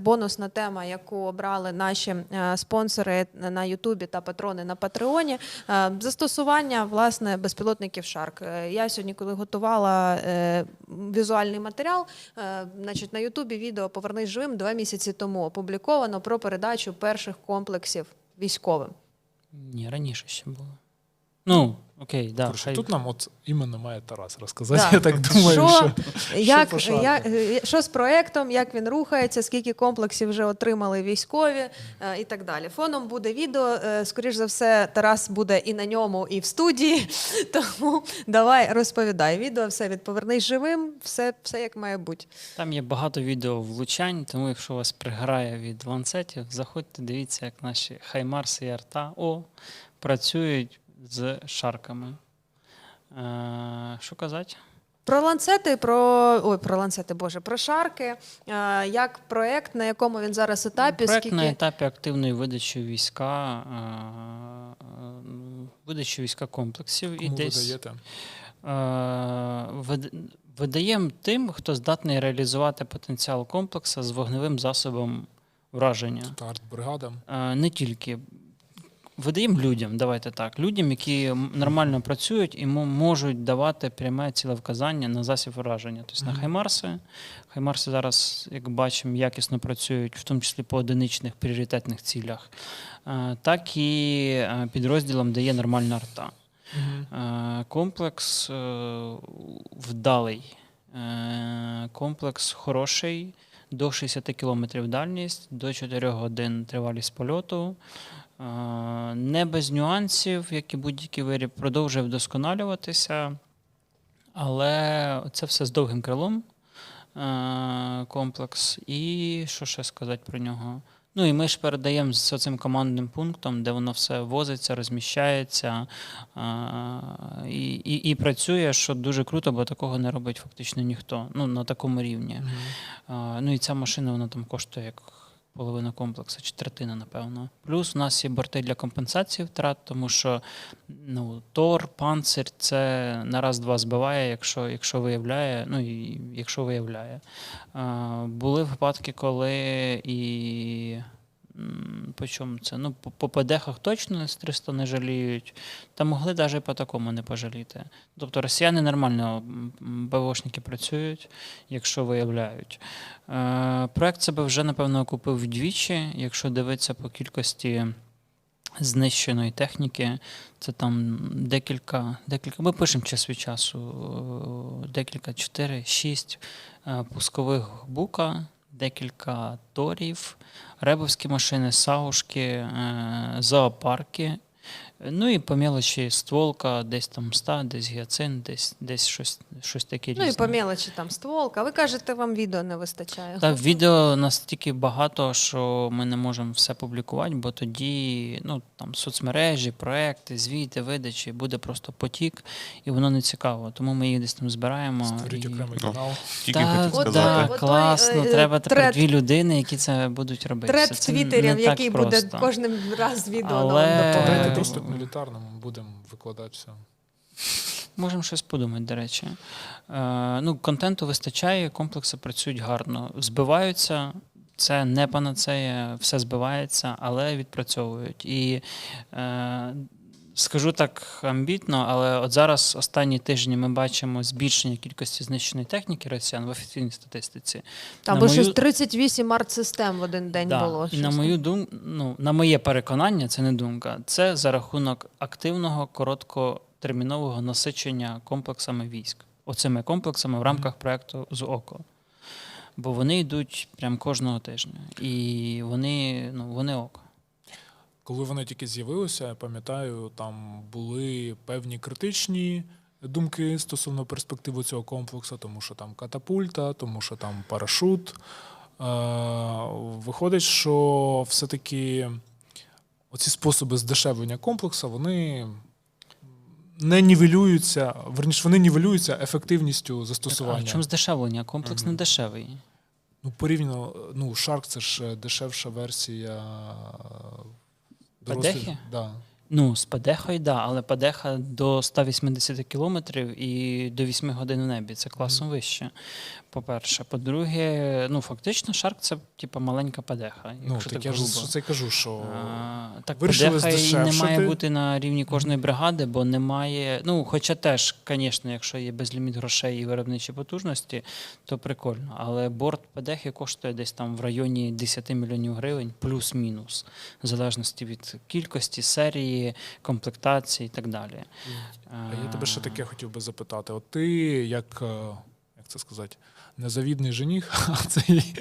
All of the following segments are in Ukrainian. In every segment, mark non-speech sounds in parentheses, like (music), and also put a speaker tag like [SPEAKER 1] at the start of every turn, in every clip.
[SPEAKER 1] Бонусна тема, яку обрали наші е, спонсори на Ютубі та патрони на Патреоні. е, Застосування власне безпілотників Shark. Е, Я сьогодні, коли готувала візуальний матеріал, значить на Ютубі відео Повернись живим два місяці тому опубліковано про передачу перших комплексів військовим.
[SPEAKER 2] Ні, раніше ще було. Ну, окей, да, хай.
[SPEAKER 3] Тут нам от іменно має Тарас розказати.
[SPEAKER 1] Да.
[SPEAKER 3] Я так думаю,
[SPEAKER 1] що,
[SPEAKER 3] що,
[SPEAKER 1] як,
[SPEAKER 3] Shark?
[SPEAKER 1] як, е, що з проектом, як він рухається, скільки комплексів вже отримали військові е, і так далі. Фоном буде відео. е, Скоріш за все, Тарас буде і на ньому, і в студії. (laughs) Тому давай розповідай. Відео все від повернись живим, все, все як має бути.
[SPEAKER 2] Там є багато відео влучань, тому якщо вас приграє від ланцетів, заходьте, дивіться, як наші Хаймарси і Арта О працюють з шарками. Е, що казати?
[SPEAKER 1] Про ланцети, про ой, про ланцети, боже, про шарки. е, Як проект, на якому він зараз етапі?
[SPEAKER 2] Проект
[SPEAKER 1] скільки
[SPEAKER 2] на етапі активної видачі війська, е, видачі війська комплексів і
[SPEAKER 3] кому ви
[SPEAKER 2] десь
[SPEAKER 3] даєте?
[SPEAKER 2] е, видаємо тим, хто здатний реалізувати потенціал комплексу з вогневим засобом враження.
[SPEAKER 3] Тут артбригада.
[SPEAKER 2] Е, Не тільки. Видаємо людям, давайте так. Людям, які нормально працюють і можуть давати пряме цілевказання на засіб враження. Тобто на Хаймарси. Хаймарси зараз, як бачимо, якісно працюють, в тому числі по одиничних пріоритетних цілях, Е, так і е, підрозділам дає нормальна арта. Е, Комплекс вдалий. Комплекс хороший, до 60 км дальність, до 4 годин тривалість польоту. Не без нюансів, як і будь-який виріб, продовжує вдосконалюватися, але це все з довгим крилом комплекс. І що ще сказати про нього? Ну і ми ж передаємо з цим командним пунктом, де воно все возиться, розміщається і, і, і працює, що дуже круто, бо такого не робить фактично ніхто. Ну, на такому рівні. А, ну і ця машина вона там коштує як половина комплексу, чи третина, напевно. Плюс у нас є борти для компенсації втрат, тому що ну, Тор, панцир це на раз-два збиває, якщо, якщо виявляє, ну і якщо виявляє. Були випадки, коли і. По чому це? Ну, по, ПДХах точно з 300 не жаліють, та могли навіть по такому не пожаліти. Тобто росіяни нормально БВОшники працюють, якщо виявляють. Е, Проект себе вже, напевно, окупив вдвічі, якщо дивитися по кількості знищеної техніки, це там декілька, декілька ми пишемо час від часу, е, декілька, 4, 6 е, пускових бука, декілька торів, ребовські машини, саушки, е, зоопарки. Ну і по мелочі стволка, десь там ста, десь гіацин, десь, десь щось, щось таке
[SPEAKER 1] Ну і
[SPEAKER 2] різне.
[SPEAKER 1] по мелочі там стволка. Ви кажете, вам відео не вистачає.
[SPEAKER 2] Та відео настільки багато, що ми не можемо все публікувати, бо тоді ну, там, соцмережі, проекти, звіти, видачі буде просто потік, і воно не цікаво. Тому ми їх десь там збираємо.
[SPEAKER 3] Створіть
[SPEAKER 2] і...
[SPEAKER 3] окремий
[SPEAKER 4] Ну,
[SPEAKER 3] канал.
[SPEAKER 4] Тільки
[SPEAKER 2] Так,
[SPEAKER 4] хотів сказати.
[SPEAKER 1] от
[SPEAKER 2] класно.
[SPEAKER 1] е,
[SPEAKER 2] Треба тепер дві людини, які це будуть робити.
[SPEAKER 1] Тред
[SPEAKER 2] Все
[SPEAKER 1] в Твіттері, який буде кожним раз відео
[SPEAKER 2] Але-.
[SPEAKER 3] Дайте
[SPEAKER 2] Е,
[SPEAKER 3] мілітарному, будемо викладати все.
[SPEAKER 2] Можемо щось подумати, до речі. Е, ну, контенту вистачає, комплекси працюють гарно. Збиваються, це не панацея, все збивається, але відпрацьовують. І е, скажу так амбітно, але от зараз останні тижні ми бачимо збільшення кількості знищеної техніки росіян в офіційній статистиці.
[SPEAKER 1] Там бо
[SPEAKER 2] мою-
[SPEAKER 1] щось 38 арт-систем в один день
[SPEAKER 2] Да.
[SPEAKER 1] було.
[SPEAKER 2] І
[SPEAKER 1] щось
[SPEAKER 2] на мою дум... ну, на моє переконання, це не думка. Це за рахунок активного короткотермінового насичення комплексами військ. Оцими комплексами в рамках проекту з ОКО. Бо вони йдуть прям кожного тижня. І вони, ну, вони ок.
[SPEAKER 3] Коли вони тільки з'явилися, я пам'ятаю, там були певні критичні думки стосовно перспективи цього комплексу, тому що там катапульта, тому що там парашут. Е, виходить, що все-таки оці способи здешевлення комплексу, вони не нівелюються, верніше, вони нівелюються ефективнівністю
[SPEAKER 2] А в
[SPEAKER 3] застосування.
[SPEAKER 2] чому здешевлення? Комплекс не дешевий.
[SPEAKER 3] Ну, порівняно, ну, Shark це ж е, дешевша версія.
[SPEAKER 2] Падехи?
[SPEAKER 3] Да.
[SPEAKER 2] Ну, з Падехою, да, але Падеха до 180 кілометрів і до 8 годин в небі. Це класом вище. По-перше. По-друге, ну фактично, шарк це типу маленька Падеха.
[SPEAKER 3] Ну,
[SPEAKER 2] Якщо
[SPEAKER 3] так
[SPEAKER 2] так
[SPEAKER 3] я
[SPEAKER 2] грубо.
[SPEAKER 3] за це кажу, що
[SPEAKER 2] А, так, Падеха і не має бути на рівні кожної бригади, бо немає. Ну, хоча теж, звісно, якщо є безліміт грошей і виробничі потужності, то прикольно. Але борт Падехи коштує десь там в районі 10 мільйонів гривень, плюс-мінус, в залежності від кількості, серії, комплектації і так далі.
[SPEAKER 3] А я тебе ще таке хотів би запитати. От ти, як, е, як це сказати, незавідний жених, (laughs) а цей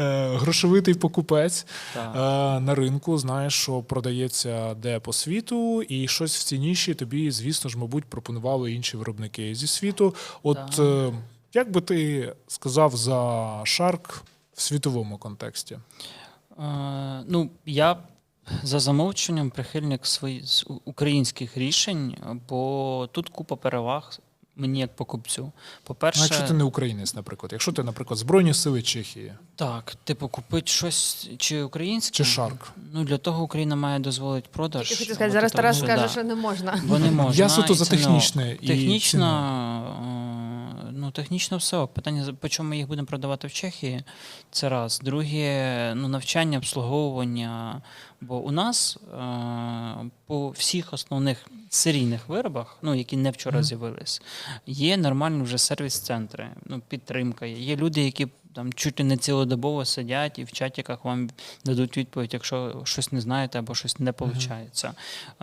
[SPEAKER 3] е, грошовитий покупець
[SPEAKER 2] Так.
[SPEAKER 3] е, на ринку, знаєш, що продається де по світу, і щось в цініші тобі, звісно ж, мабуть, пропонували інші виробники зі світу. От
[SPEAKER 2] Так.
[SPEAKER 3] як би ти сказав за Shark в світовому контексті?
[SPEAKER 2] Е, ну, я за замовченням прихильник свої, з українських рішень, бо тут купа переваг мені як покупцю.
[SPEAKER 3] Ну,
[SPEAKER 2] По-перше,
[SPEAKER 3] якщо ти не українець, наприклад, якщо ти, наприклад, Збройні Сили Чехії
[SPEAKER 2] так, типу, купити щось чи українське.
[SPEAKER 3] чи Шарк.
[SPEAKER 2] Ну, для того Україна має дозволити продаж.
[SPEAKER 1] Хотів
[SPEAKER 2] от
[SPEAKER 1] сказати, зараз Тарас скаже,
[SPEAKER 2] да.
[SPEAKER 1] що не можна.
[SPEAKER 2] Бо не можна.
[SPEAKER 3] Я суто за
[SPEAKER 2] ну,
[SPEAKER 3] технічне і
[SPEAKER 2] Технічно, ну, технічно все. Питання, по чому ми їх будемо продавати в Чехії, це раз. Друге, ну, навчання, обслуговування. Бо у нас е, по всіх основних серійних виробах, ну, які не вчора з'явились, є нормальні вже сервіс-центри, ну, підтримка є. Є люди, які там чуть ли не цілодобово сидять і в чатіках вам дадуть відповідь, якщо щось не знаєте або щось не виходить.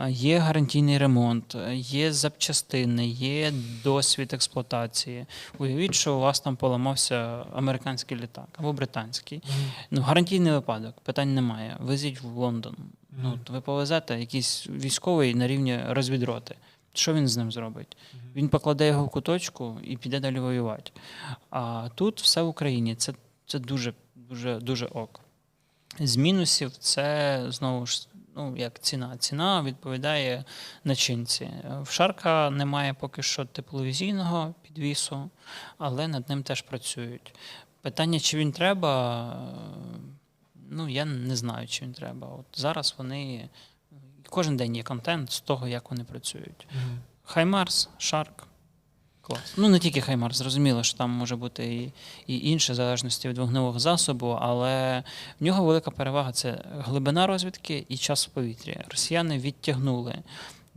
[SPEAKER 2] Є гарантійний ремонт, є запчастини, є досвід експлуатації. Уявіть, що у вас там поламався американський літак або британський. Ну, гарантійний випадок, питань немає. Везіть в Лондон. Ну, ви повезете якийсь військовий на рівні розвідроти. Що він з ним зробить? Він покладе його в куточку і піде далі воювати. А тут все в Україні. Це, це дуже, дуже, дуже ок. З мінусів це знову ж ну, як ціна. Ціна відповідає начинці. В Шарка немає поки що тепловізійного підвісу, але над ним теж працюють. Питання, чи він треба, ну я не знаю, чи він треба. От зараз вони кожен день є контент з того, як вони працюють. Хаймарс, Шарк. Клас. Ну, не тільки Хаймарс, зрозуміло, що там може бути і, і інше, в залежності від вогневого засобу, але в нього велика перевага це глибина розвідки і час в повітрі. Росіяни відтягнули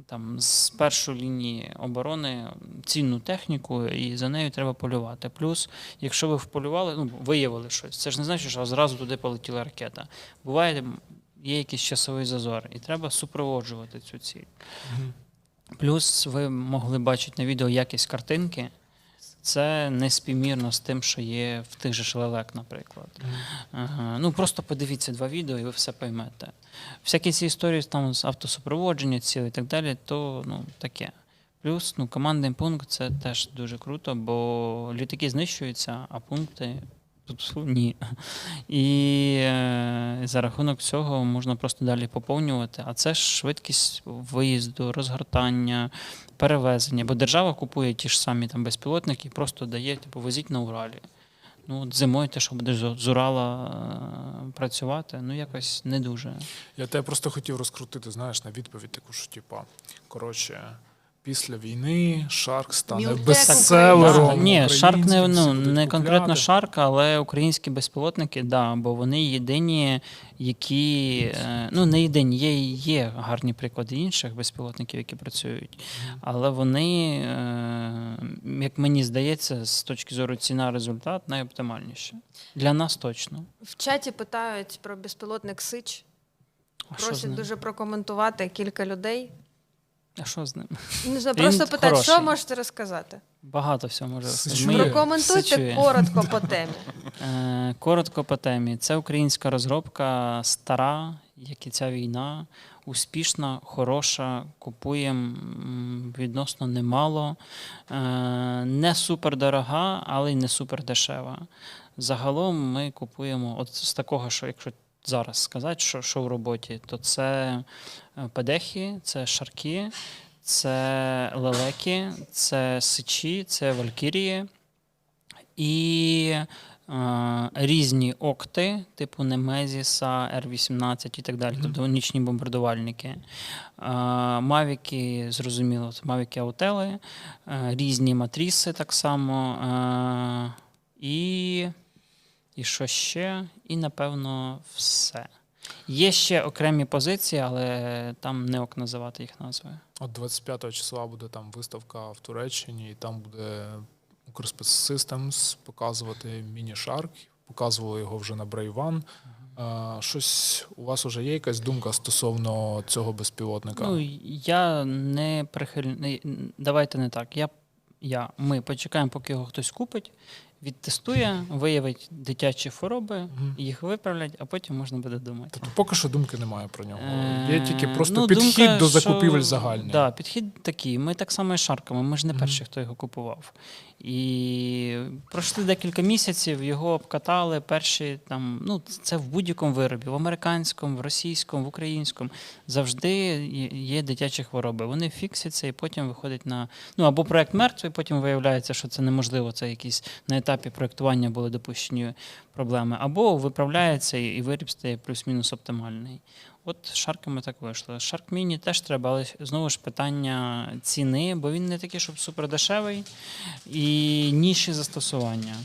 [SPEAKER 2] там з першої лінії оборони цінну техніку, і за нею треба полювати. Плюс, якщо ви вполювали, ну, виявили щось, це ж не значить, що зразу туди полетіла ракета. Буває, є якийсь часовий зазор, і треба супроводжувати цю ціль. Плюс ви могли бачити на відео якість картинки. Це не співмірно з тим, що є в тих же ж лелек, наприклад. Ага. Ну просто подивіться два відео, і ви все поймете. Всякі ці історії там з автосупроводження цілі і так далі, то ну таке. Плюс ну, командний пункт це теж дуже круто, бо літаки знищуються, а пункти ні. І е, за рахунок цього можна просто далі поповнювати. А це ж швидкість виїзду, розгортання, перевезення. Бо держава купує ті ж самі там безпілотники і просто дає, типу, возіть на Уралі. Ну, от зимою те, буде з з Урала е, працювати, ну якось не дуже.
[SPEAKER 3] Я тебе просто хотів розкрутити, знаєш, на відповідь таку, що типа, коротше, після війни Шарк стане
[SPEAKER 1] Мілтек
[SPEAKER 3] бестселером.
[SPEAKER 2] Ні, Шарк не, ну, не конкретно. Шарк, але українські безпілотники, да, бо вони єдині, які е, ну не єдині, є, є гарні приклади інших безпілотників, які працюють. Але вони, е, як мені здається, з точки зору ціна результат найоптимальніші. Для нас точно.
[SPEAKER 1] В чаті питають про безпілотник Сич. Просять дуже прокоментувати кілька людей.
[SPEAKER 2] А що з ним?
[SPEAKER 1] Не знаю,
[SPEAKER 2] Він
[SPEAKER 1] просто питають, що можете розказати?
[SPEAKER 2] Багато всього може
[SPEAKER 3] Сичує.
[SPEAKER 2] Ми-
[SPEAKER 1] Прокоментуйте
[SPEAKER 2] Сичує.
[SPEAKER 1] коротко (laughs) по темі.
[SPEAKER 2] Е, Коротко по темі. Це українська розробка, стара, як і ця війна, успішна, хороша. Купуємо м, відносно немало. Е, Не супер дорога, але й не супер дешева. Загалом ми купуємо от з такого, що якщо зараз сказати, що, що в роботі, то це е, педехи, це шарки, це лелеки, це сичі, це валькірії. І е, різні окти, типу Немезіса, Р-18 і так далі, тобто нічні бомбардувальники. Е, Мавіки, зрозуміло, це Мавіки Аутели, е, різні матріси так само. е, І, і що ще? І, напевно, все. Є ще окремі позиції, але там не ок називати їх назви.
[SPEAKER 3] От 25 числа буде там виставка в Туреччині, і там буде Укрспец Systems показувати міні-шарк. Показували його вже на. А, щось у вас вже є якась думка стосовно цього безпілотника?
[SPEAKER 2] Ну, я не прихильний. Давайте не так. Я, я, ми почекаємо, поки його хтось купить, відтестує, виявить дитячі хвороби, їх виправлять, а потім можна буде думати.
[SPEAKER 3] Тобто поки що думки немає про нього.
[SPEAKER 2] Е,
[SPEAKER 3] Є тільки просто
[SPEAKER 2] ну,
[SPEAKER 3] підхід
[SPEAKER 2] думка,
[SPEAKER 3] до
[SPEAKER 2] що-
[SPEAKER 3] закупівель загальний.
[SPEAKER 2] Да, підхід такий. Ми так само і шарками. Ми ж не перші, хто його купував. І пройшли декілька місяців, його обкатали. Перші там, ну це в будь-якому виробі, в американському, в російському, в українському. Завжди є- є дитячі хвороби. Вони фіксяться і потім виходять на ну або проект мертвий, потім виявляється, що це неможливо. Це якісь на етапі проектування були допущені проблеми, або виправляється і виріб стає плюс-мінус оптимальний. От з шарками так вийшло. Шарк Міні теж треба, але знову ж питання ціни, бо він не такий, щоб супер дешевий, і ніші застосування.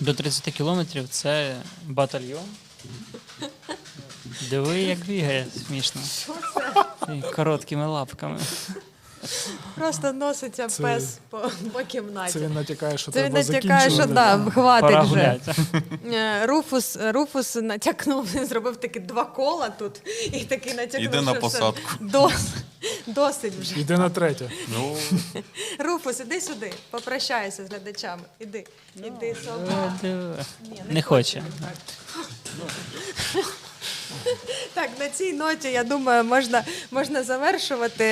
[SPEAKER 2] До 30 кілометрів це батальйон. Диви, як бігає, смішно. Короткими лапками.
[SPEAKER 1] Просто носиться
[SPEAKER 3] Це-
[SPEAKER 1] пес по, по кімнаті.
[SPEAKER 3] Це він натякає, що
[SPEAKER 1] Це він
[SPEAKER 3] треба
[SPEAKER 1] натякає, що да, хватить
[SPEAKER 2] Пора
[SPEAKER 1] вже.
[SPEAKER 2] гуляти.
[SPEAKER 1] Е, Руфус, Руфус натякнув, зробив такі два кола тут і такий натякнув.
[SPEAKER 4] Іде на посадку.
[SPEAKER 1] Дос, досить вже.
[SPEAKER 3] Йде на третє.
[SPEAKER 4] Ну,
[SPEAKER 1] Руфус, іди сюди, попрощайся з глядачами. Іди, іди, собака.
[SPEAKER 2] Диви.
[SPEAKER 1] Ні,
[SPEAKER 2] Не хоче.
[SPEAKER 1] Так. Так, на цій ноті, я думаю, можна, можна завершувати.